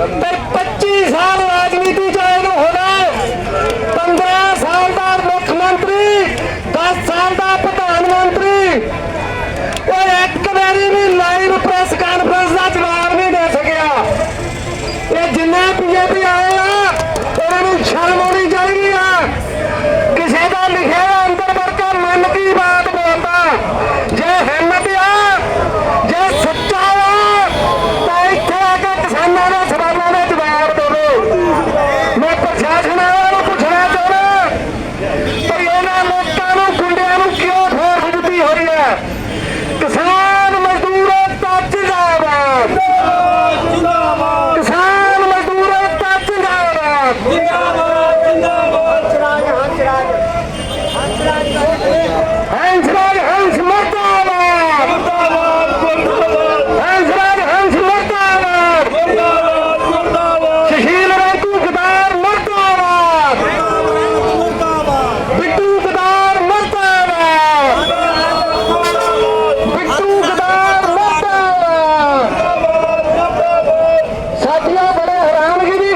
ਪਰ 25 ਸਾਲ ਰਾਜਨੀਤੀ ਚ ਆਏ ਨੂੰ ਹੋਣਾ 15 ਸਾਲ ਦਾ ਮੁੱਖ ਮੰਤਰੀ 10 ਸਾਲ ਦਾ ਪ੍ਰਧਾਨ ਮੰਤਰੀ। ਉਹ ਇੱਕ ਵਾਰੀ ਵੀ ਲਾਈਵ ਪ੍ਰੈਸ ਕਾਨਫਰੰਸ ਦਾ ਜਵਾਬ ਲੋਕਾਂ ਨੂੰ ਗੁੰਡਿਆਂ ਨੂੰ ਕਿਉਂ ਠੋਸ ਦਿੱਤੀ ਹੋਈ ਹੈ।